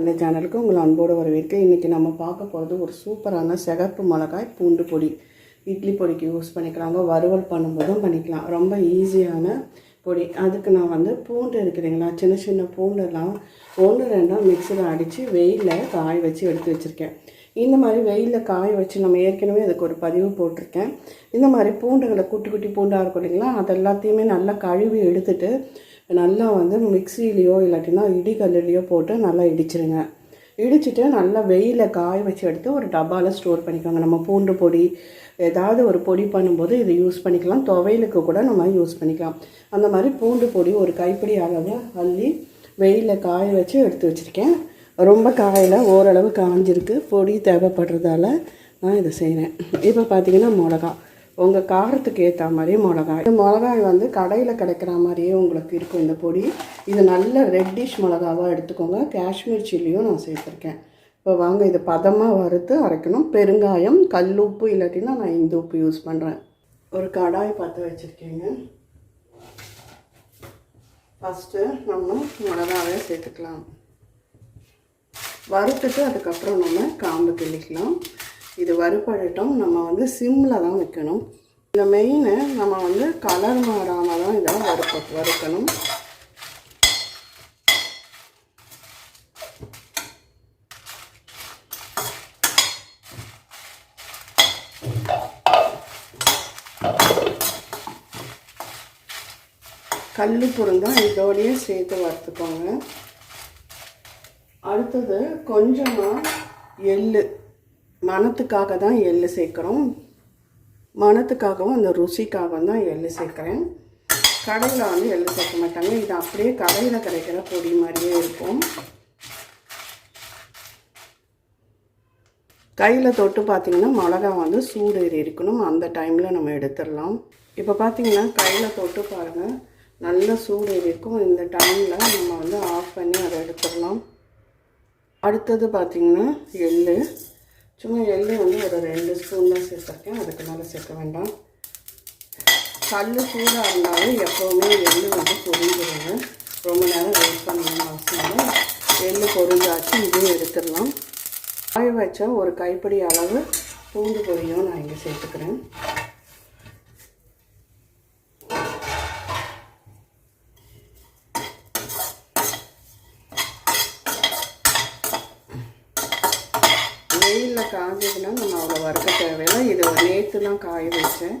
தந்தை சேனலுக்கு உங்களை அன்போடு வரவேற்க இன்றைக்கி நம்ம பார்க்க போகிறது ஒரு சூப்பரான சிகப்பு மிளகாய் பூண்டு பொடி. இட்லி பொடிக்கு யூஸ் பண்ணிக்கலாங்க. வறுவல் பண்ணும்போதும் பண்ணிக்கலாம். ரொம்ப ஈஸியான பொடி. அதுக்கு நான் வந்து பூண்டு இருக்குதுங்களா சின்ன சின்ன பூண்டெல்லாம் ஒன்று ரெண்டாக மிக்சியில் அடித்து வெயிலில் காய வச்சு எடுத்து வச்சுருக்கேன். இந்த மாதிரி வெயிலில் காய வச்சு நம்ம ஏற்கனவே அதுக்கு ஒரு பதிவு போட்டிருக்கேன். இந்த மாதிரி பூண்டுகளை குட்டி குட்டி பூண்டாக இருக்கும் இல்லைங்களா? அது எல்லாத்தையுமே நல்லா கழுவி எடுத்துட்டு நல்லா வந்து மிக்சிலேயோ இல்லாட்டினா இடிகல்லுலேயோ போட்டு நல்லா இடிச்சிருங்க. இடிச்சிட்டு நல்லா வெயிலில் காய வச்சு எடுத்து ஒரு டப்பாவில் ஸ்டோர் பண்ணிக்கோங்க. நம்ம பூண்டு பொடி ஏதாவது ஒரு பொடி பண்ணும்போது இதை யூஸ் பண்ணிக்கலாம். துவையலுக்கு கூட நம்ம யூஸ் பண்ணிக்கலாம். அந்த மாதிரி பூண்டு பொடி ஒரு கைப்பிடி அளவு அள்ளி வெயிலில் காய வச்சு எடுத்து வச்சுருக்கேன். ரொம்ப காயில் ஓரளவு காஞ்சிருக்கு. பொடி தேவைப்படுறதால நான் இதை செய்கிறேன் இப்போ பார்த்தீங்கன்னா மிளகா உங்கள் காரத்துக்கு ஏற்ற மாதிரி மிளகாய். இந்த மிளகாய் வந்து கடையில் கிடைக்கிற மாதிரியே உங்களுக்கு இருக்கும் இந்த பொடி. இது நல்ல ரெட்டிஷ் மிளகாவாக எடுத்துக்கோங்க. காஷ்மீர் சில்லியும் நான் சேர்த்துருக்கேன். இப்போ வாங்க இது பதமாக வறுத்து அரைக்கணும். பெருங்காயம் கல் உப்பு இல்லாட்டினா நான் இந்த உப்பு யூஸ் பண்ணுறேன் ஒரு கடாய் பார்த்து வச்சுருக்கேங்க. ஃபஸ்ட்டு நம்ம மிளகாவே சேர்த்துக்கலாம். வறுத்துட்டு அதுக்கப்புறம் நம்ம காம்பு கிள்ளிக்கலாம். இது வறுப்படட்டும் நம்ம வந்து சிம்மில் தான் வைக்கணும். இந்த மெயினு நம்ம வந்து கலர் மாறாமல் தான் இதை வறுப்ப வறுக்கணும். கல் பொருந்தான் இதோடையே சேர்த்து வறுத்துக்கோங்க. அடுத்தது கொஞ்சமாக எள்ளு. மணத்துக்காக தான் எள்ளு சேர்க்குறோம். மணத்துக்காகவும் அந்த ருசிக்காகவும் தான் எள்ளு சேர்க்குறேன். கடையில் வந்து எள்ளு சேர்க்க மாட்டாங்க. இது அப்படியே கடையில் கிடைக்கிற பொடி மாதிரியே இருக்கும். கையில் தொட்டு பார்த்திங்கன்னா மிளகா வந்து சூடு இருக்கணும். அந்த டைமில் நம்ம எடுத்துடலாம். இப்போ பார்த்திங்கன்னா கையில் தொட்டு பாருங்கள் நல்ல சூடு இருக்கும். இந்த டைமில் நம்ம வந்து ஆஃப் பண்ணி அதை எடுத்துடலாம். அடுத்தது பார்த்திங்கன்னா எள் சும்மா எள்ளு வந்து ஒரு ரெண்டு ஸ்பூன் தான் சேர்த்துருக்கேன். அதுக்கு மேலே சேர்க்க வேண்டாம். கல் சூடாக இருந்தாலும் எப்போவுமே எள்ளு வந்து பொரிஞ்சிருங்க. ரொம்ப நேரம் வெயிட் பண்ணணும்னு அவசியம் இல்லை. எள் பொரிஞ்சாச்சு இதையும் எடுத்துடலாம். காய வச்ச ஒரு கைப்பிடி அளவு பூண்டு பொடியும் நான் இங்கே சேர்த்துக்கிறேன் வெயிலில் காஞ்சதுன்னா நம்ம அவ்வளோ வறுக்க தேவையில்லை. இது நேற்று தான் காய வச்சேன்.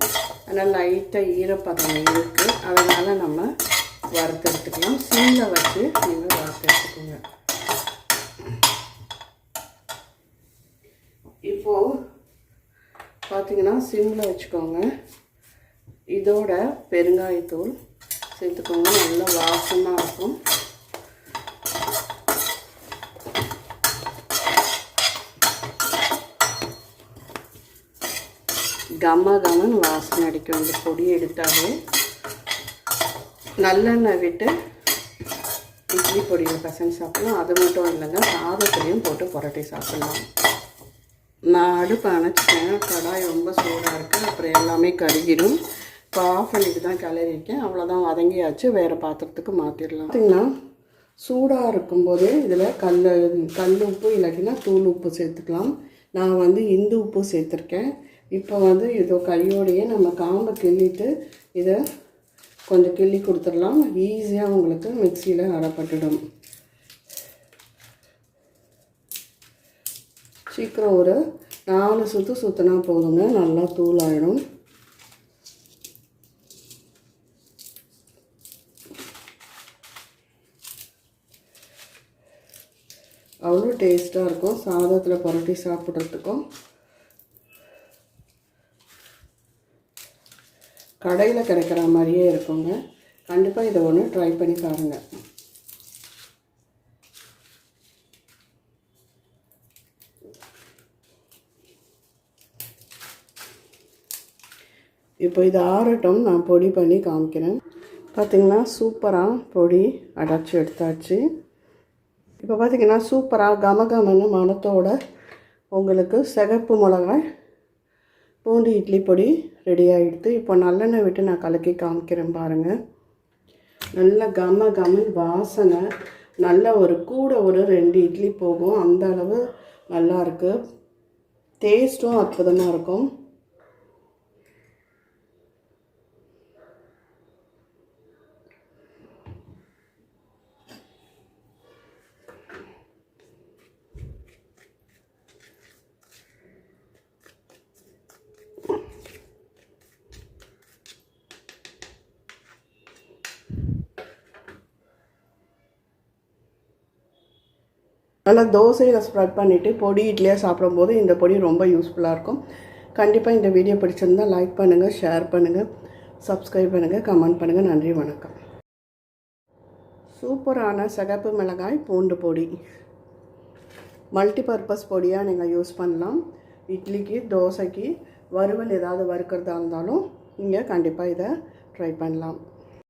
அதனால் லைட்டாக ஈரப்பதம் இருக்குது அதனால் நம்ம வறுத்தெடுத்துக்கலாம் சீனில் வச்சு நீங்கள் வறுத்தெடுத்துக்கோங்க இப்போது பார்த்தீங்கன்னா சிம்மில் வச்சுக்கோங்க. இதோட பெருங்காயத்தூள் சேர்த்துக்கோங்க. நல்லா வாசமாக இருக்கும். கம்ம கம்மன் வாசனை அடிக்கும். அந்த பொடி எடுத்தாலே நல்லெண்ணெய் விட்டு இட்லி பொடியில் பசங்க சாப்பிடலாம். அது மட்டும் இல்லைங்க சாதத்துலேயும் போட்டு புரட்டி சாப்பிட்லாம். நான் அடுப்பு அணைச்சிட்டேன். கடாய் ரொம்ப சூடாக இருக்குது அப்புறம் எல்லாமே கருகிடும் இப்போ ஆஃப் பண்ணிட்டு தான் கிளறிருக்கேன் அவ்வளோதான் வதங்கியாச்சு. வேறு பாத்திரத்துக்கு மாற்றிடலாம் பார்த்தீங்கன்னா சூடாக இருக்கும்போது இதில் கல் கல் உப்பு இல்லாட்டினா தூள் உப்பு சேர்த்துக்கலாம். நான் வந்து இந்து உப்பு சேர்த்துருக்கேன். இப்போ வந்து இதோ கையோடையே நம்ம காம்பை கிள்ளிட்டு இதை கொஞ்சம் கிள்ளி கொடுத்துடலாம். ஈஸியாக உங்களுக்கு மிக்சியில் அரைப்பட்டுடும். சீக்கிரம் ஒரு நாலு சுற்று சுற்றினா போதுங்க. நல்லா தூள் ஆகிடும் அவ்வளோ டேஸ்ட்டாக இருக்கும். சாதத்தில் புரட்டி சாப்பிட்றதுக்கும். கடையில் கிடைக்கிற மாதிரியே இருக்குங்க. கண்டிப்பாக இதை ஒன்று ட்ரை பண்ணி பாருங்கள் இப்போ இது ஆறட்டும் நான் பொடி பண்ணி காமிக்கிறேன். பார்த்திங்கன்னா சூப்பராக பொடி அடைச்சி எடுத்தாச்சு. இப்போ பார்த்திங்கன்னா சூப்பராக கமகமன்னு மனத்தோட உங்களுக்கு சிகப்பு மிளகாய் பூண்டு இட்லி பொடி ரெடி ஆகிடுது இப்போ நல்லெண்ணெய் விட்டு நான் கலக்கி காமிக்கிறேன் பாருங்கள் நல்ல கம கமன் வாசனை. நல்ல ஒரு கூட ஒரு ரெண்டு இட்லி போகும். அந்த அளவு நல்லாயிருக்கு டேஸ்ட்டும் அற்புதமாக இருக்கும். நல்லா தோசையில் ஸ்ப்ரெட் பண்ணிவிட்டு பொடி இட்லியாக சாப்பிடும்போது இந்த பொடி ரொம்ப யூஸ்ஃபுல்லாக இருக்கும். கண்டிப்பாக இந்த வீடியோ பிடிச்சிருந்தால் லைக் பண்ணுங்கள் ஷேர் பண்ணுங்கள் சப்ஸ்கிரைப் பண்ணுங்கள் கமெண்ட் பண்ணுங்கள் நன்றி வணக்கம். சூப்பரான சிகப்பு மிளகாய் பூண்டு பொடி. மல்டிபர்பஸ் பொடியாக நீங்கள் யூஸ் பண்ணலாம். இட்லிக்கு தோசைக்கு வறுவல் ஏதாவது வறுக்கிறதா இருந்தாலும் நீங்கள் கண்டிப்பாக இதை ட்ரை பண்ணலாம்.